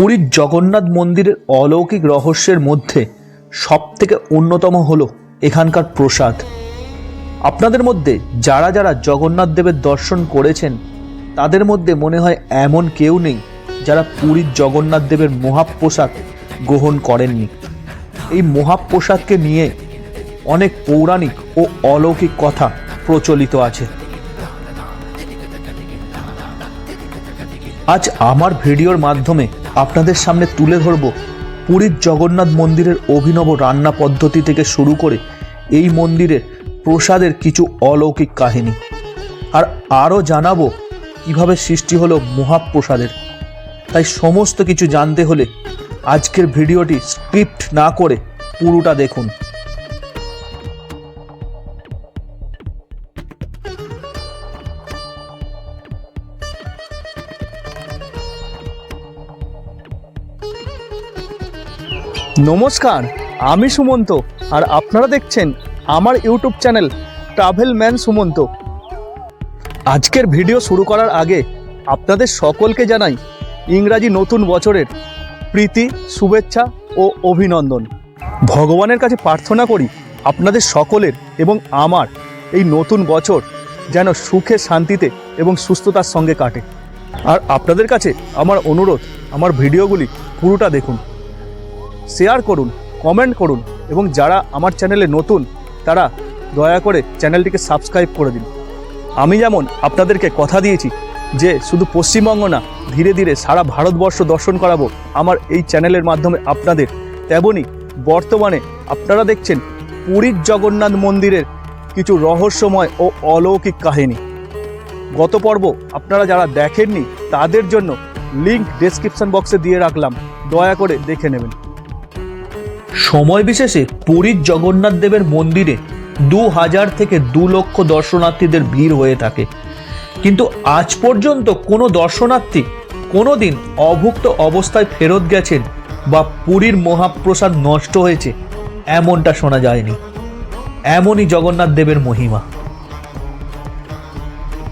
পুরীর জগন্নাথ মন্দিরের অলৌকিক রহস্যের মধ্যে সবথেকে অন্যতম হলো এখানকার প্রসাদ। আপনাদের মধ্যে যারা যারা জগন্নাথ দেবের দর্শন করেছেন, তাদের মধ্যে মনে হয় এমন কেউ নেই যারা পুরীর জগন্নাথ দেবের মহাপ্রসাদ গ্রহণ করেননি। এই মহাপ্রসাদকে নিয়ে অনেক পৌরাণিক ও অলৌকিক কথা প্রচলিত আছে। আজ আমার ভিডিওর মাধ্যমে আপনাদের সামনে তুলে ধরব পুরীর জগন্নাথ মন্দিরের অভিনব রান্না পদ্ধতি থেকে শুরু করে এই মন্দিরের প্রসাদের কিছু অলৌকিক কাহিনী। আর আরও জানাব কীভাবে সৃষ্টি হলো মহাপ্রসাদের। তাই সমস্ত কিছু জানতে হলে আজকের ভিডিওটি স্ক্রিপ্ট না করে পুরোটা দেখুন। নমস্কার, আমি সুমন্ত আর আপনারা দেখছেন আমার YouTube channel travel man Sumanta. আজকের ভিডিও শুরু করার আগে আপনাদের সকলকে জানাই ইংরাজি নতুন বছরের প্রীতি, শুভেচ্ছা ও অভিনন্দন। ভগবানের কাছে প্রার্থনা করি আপনাদের সকলের এবং আমার এই নতুন বছর যেন সুখে, শান্তিতে এবং সুস্থতার সঙ্গে কাটে। আর আপনাদের কাছে আমার অনুরোধ, আমার ভিডিওগুলি পুরোটা দেখুন। শেয়ার করুন কমেন্ট করুন এবং যারা আমার চ্যানেলে নতুন, তারা দয়া করে চ্যানেলটিকে সাবস্ক্রাইব করে দিন। আমি যেমন আপনাদেরকে কথা দিয়েছি যে শুধু পশ্চিমবঙ্গ না, ধীরে ধীরে সারা ভারতবর্ষ দর্শন করাবো, আমার এই চ্যানেলের মাধ্যমে আপনাদের। তেমনই বর্তমানে আপনারা দেখছেন পুরীর জগন্নাথ মন্দিরের কিছু রহস্যময় ও অলৌকিক কাহিনী। গত পর্ব আপনারা যারা দেখেননি, তাদের জন্য লিংক ডেসক্রিপশন বক্সে দিয়ে রাখলাম। দয়া করে দেখে নেবেন। সময় বিশেষে পুরীর জগন্নাথ দেবের মন্দিরে দু হাজার থেকে দু লক্ষ দর্শনার্থীদের ভিড় হয়ে থাকে। কিন্তু আজ পর্যন্ত কোনো দর্শনার্থী কোনো দিন অভুক্ত অবস্থায় ফেরত গেছেন বা পুরীর মহাপ্রসাদ নষ্ট হয়েছে এমনটা শোনা যায়নি। এমনই জগন্নাথ দেবের মহিমা।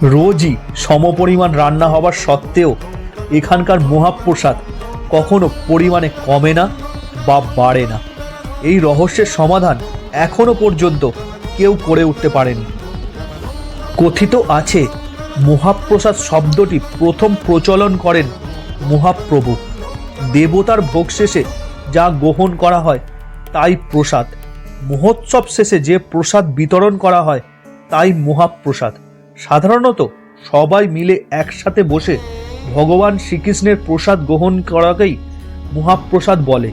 রোজই সমপরিমাণ রান্না হবার সত্ত্বেও এখানকার মহাপ্রসাদ কখনো পরিমাণে কমে না। বা বাড়ে না। এই রহস্যের সমাধান এখনও পর্যন্ত কেউ করে উঠতে পারেনি। কথিত আছে, মহাপ্রসাদ শব্দটি প্রথম প্রচলন করেন মহাপ্রভু। দেবতার ভোগ শেষে যা গ্রহণ করা হয় তাই প্রসাদ। মহোৎসব শেষে যে প্রসাদ বিতরণ করা হয় তাই মহাপ্রসাদ। সাধারণত সবাই মিলে একসাথে বসে ভগবান শ্রীকৃষ্ণের প্রসাদ গ্রহণ করাকেই মহাপ্রসাদ বলে।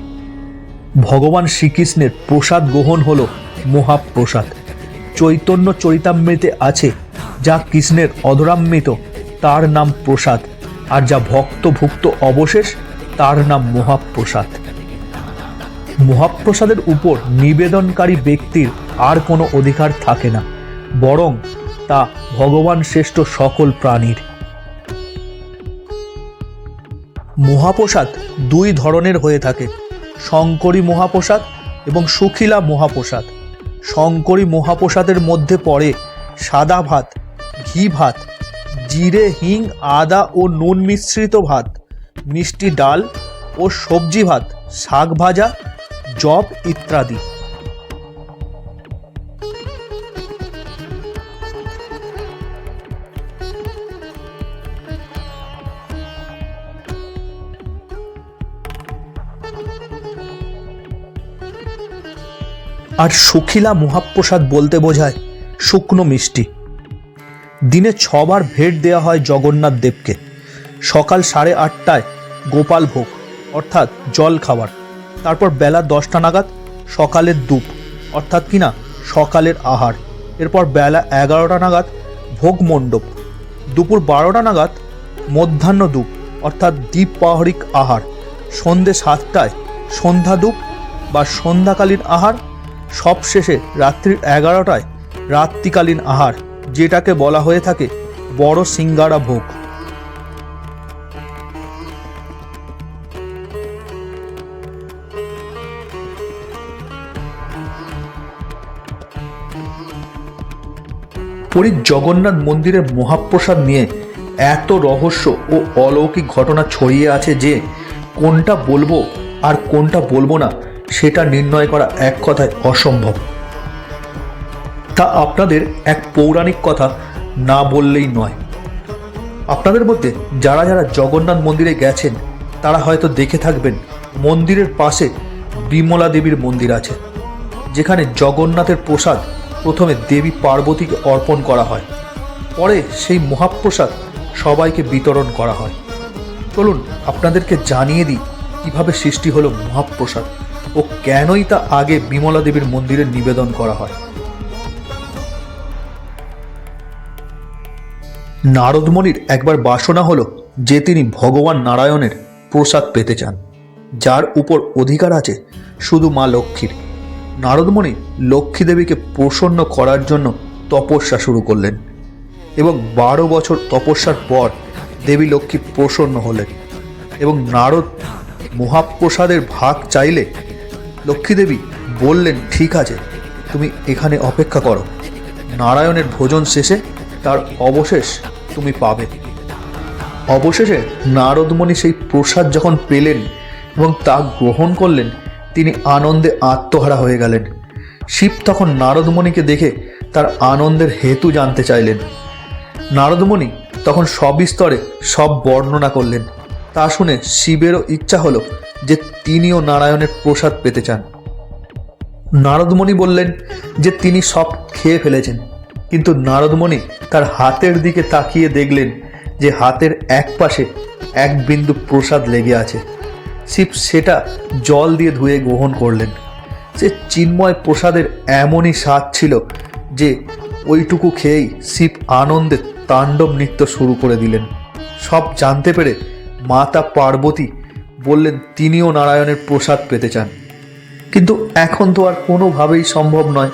ভগবান শ্রীকৃষ্ণের প্রসাদ গ্রহণ হল মহাপ্রসাদ। চৈতন্য চরিতামৃতে আছে যা কৃষ্ণের অধরামৃত, তার নাম প্রসাদ, আর যা ভক্তভুক্ত অবশেষ, তার নাম মহাপ্রসাদ। মহাপ্রসাদের উপর নিবেদনকারী ব্যক্তির আর কোনো অধিকার থাকে না, বরং তা ভগবান শ্রেষ্ঠ সকল প্রাণীর। মহাপ্রসাদ দুই ধরনের হয়ে থাকে শঙ্করী মহাপ্রসাদ এবং সুখিলা মহাপ্রসাদ। শঙ্করী মহাপ্রসাদের মধ্যে পড়ে সাদা ভাত, ঘি ভাত, জিরে, হিং, আদা ও নুন মিশ্রিত ভাত, মিষ্টি ডাল ও সবজি ভাত, শাক ভাজা, জব ইত্যাদি। আর সুখিলা মহাপ্রসাদ বলতে বোঝায় শুকনো মিষ্টি। দিনে ছবার ভেট দেওয়া হয় জগন্নাথ দেবকে। সকাল সাড়ে আটটায় গোপাল ভোগ, অর্থাৎ জল খাবার। তারপর বেলা দশটা নাগাদ সকালের দুপ, অর্থাৎ কিনা সকালের আহার। এরপর বেলা এগারোটা নাগাদ ভোগ মণ্ডপ। দুপুর বারোটা নাগাদ মধ্যাহ্ন দুপ, অর্থাৎ দ্বীপ পাহরিক আহার। সন্ধে সাতটায় সন্ধ্যা দুপ বা সন্ধ্যাকালীন আহার সবশেষে রাত্রির এগারোটায় রাত্রিকালীন আহার, যেটাকে বলা হয়ে থাকে বড় সিঙ্গারা ভোগ। পুরীর জগন্নাথ মন্দিরের মহাপ্রসাদ নিয়ে এত রহস্য ও অলৌকিক ঘটনা ছড়িয়ে আছে যে কোনটা বলব আর কোনটা বলব না সেটা নির্ণয় করা এক কথায় অসম্ভব। তা আপনাদের এক পৌরাণিক কথা না বললেই নয়। আপনাদের মধ্যে যারা যারা জগন্নাথ মন্দিরে গেছেন, তারা হয়তো দেখে থাকবেন, মন্দিরের পাশে বিমলা দেবীর মন্দির আছে, যেখানে জগন্নাথের প্রসাদ প্রথমে দেবী পার্বতীকে অর্পণ করা হয়, পরে সেই মহাপ্রসাদ সবাইকে বিতরণ করা হয়। চলুন, আপনাদেরকে জানিয়ে দিই কীভাবে সৃষ্টি হলো মহাপ্রসাদ। ও কেনই তা আগে বিমলা দেবীর মন্দিরে নিবেদন করা হয়? নারদমণির একবার বাসনা হলো যে তিনি ভগবান নারায়ণের প্রসাদ পেতে চান, যার উপর অধিকার আছে শুধু মা লক্ষ্মীর। নারদমণি লক্ষ্মী দেবীকে প্রসন্ন করার জন্য তপস্যা শুরু করলেন এবং বারো বছর তপস্যার পর দেবী লক্ষ্মী প্রসন্ন হলেন এবং নারদ মহাপ্রসাদের ভাগ চাইলে লক্ষ্মী দেবী বললেন, ঠিক আছে, তুমি এখানে অপেক্ষা করো। নারায়ণের ভোজন শেষে তার অবশেষ তুমি পাবে। অবশেষে নারদমণি সেই প্রসাদ যখন পেলেন এবং তা গ্রহণ করলেন, তিনি আনন্দে আত্মহারা হয়ে গেলেন। শিব তখন নারদমণিকে দেখে তার আনন্দের হেতু জানতে চাইলেন। নারদমণি তখন সবিস্তরে সব বর্ণনা করলেন। তা শুনে শিবেরও ইচ্ছা হলো যে তিনিও নারায়ণের প্রসাদ পেতে চান। নারদমণি বললেন যে তিনি সব খেয়ে ফেলেছেন, কিন্তু নারদমণি তার হাতের দিকে তাকিয়ে দেখলেন যে হাতের এক পাশে এক বিন্দু প্রসাদ লেগে আছে। শিব সেটা জল দিয়ে ধুয়ে গ্রহণ করলেন। সে চিন্ময় প্রসাদের এমনই স্বাদ ছিল যে ওইটুকু খেয়েই শিব আনন্দে তাণ্ডব নৃত্য শুরু করে দিলেন। সব জানতে পেরে মাতা পার্বতী বললেন, তিনিও নারায়ণের প্রসাদ পেতে চান। কিন্তু এখন তো আর কোনোভাবেই সম্ভব নয়।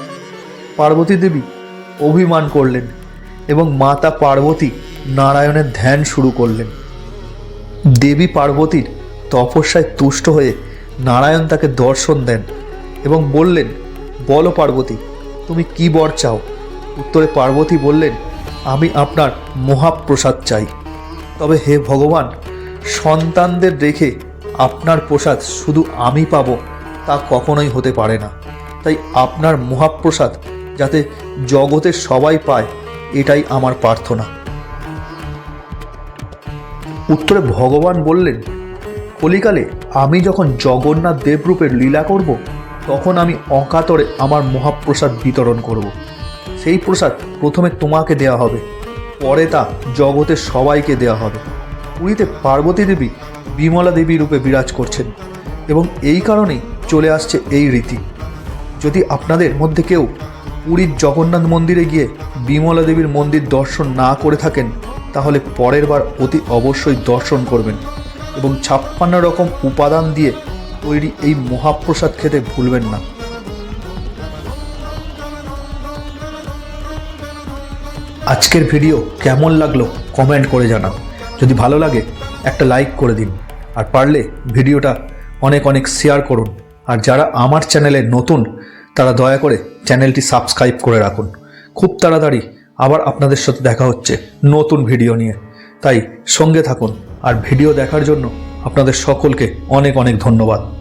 পার্বতী দেবী অভিমান করলেন এবং মাতা পার্বতী নারায়ণের ধ্যান শুরু করলেন। দেবী পার্বতীর তপস্যায় তুষ্ট হয়ে নারায়ণ তাকে দর্শন দেন এবং বললেন, বলো পার্বতী, তুমি কি বর চাও? উত্তরে পার্বতী বললেন, আমি আপনার মহাপ্রসাদ চাই। তবে হে ভগবান সন্তানদের রেখে আপনার প্রসাদ শুধু আমি পাব তা কখনোই হতে পারে না। তাই আপনার মহাপ্রসাদ যাতে জগতের সবাই পায়, এটাই আমার প্রার্থনা। উত্তরে ভগবান বললেন, কলিকালে আমি যখন জগন্নাথ দেবরূপের লীলা করব, তখন আমি অকাতরে আমার মহাপ্রসাদ বিতরণ করব। সেই প্রসাদ প্রথমে তোমাকে দেওয়া হবে, পরে তা জগতের সবাইকে দেওয়া হবে। পুরীতে পার্বতী দেবী বিমলা দেবী রূপে বিরাজ করছেন এবং এই কারণেই চলে আসছে এই রীতি। যদি আপনাদের মধ্যে কেউ পুরীর জগন্নাথ মন্দিরে গিয়ে বিমলা দেবীর মন্দির দর্শন না করে থাকেন, তাহলে পরের বার অতি অবশ্যই দর্শন করবেন এবং ছাপ্পান্ন রকম উপাদান দিয়ে তৈরি এই মহাপ্রসাদ খেতে ভুলবেন না। আজকের ভিডিও কেমন লাগল কমেন্ট করে জানাও। যদি ভালো লাগে, একটা লাইক করে দিন। আর পারলে ভিডিওটা অনেক অনেক শেয়ার করুন। আর যারা আমার চ্যানেলে নতুন, তারা দয়া করে চ্যানেলটি সাবস্ক্রাইব করে রাখুন। খুব তাড়াতাড়ি আবার আপনাদের সাথে দেখা হচ্ছে নতুন ভিডিও নিয়ে। তাই সঙ্গে থাকুন। আর ভিডিও দেখার জন্য আপনাদের সকলকে অনেক অনেক ধন্যবাদ।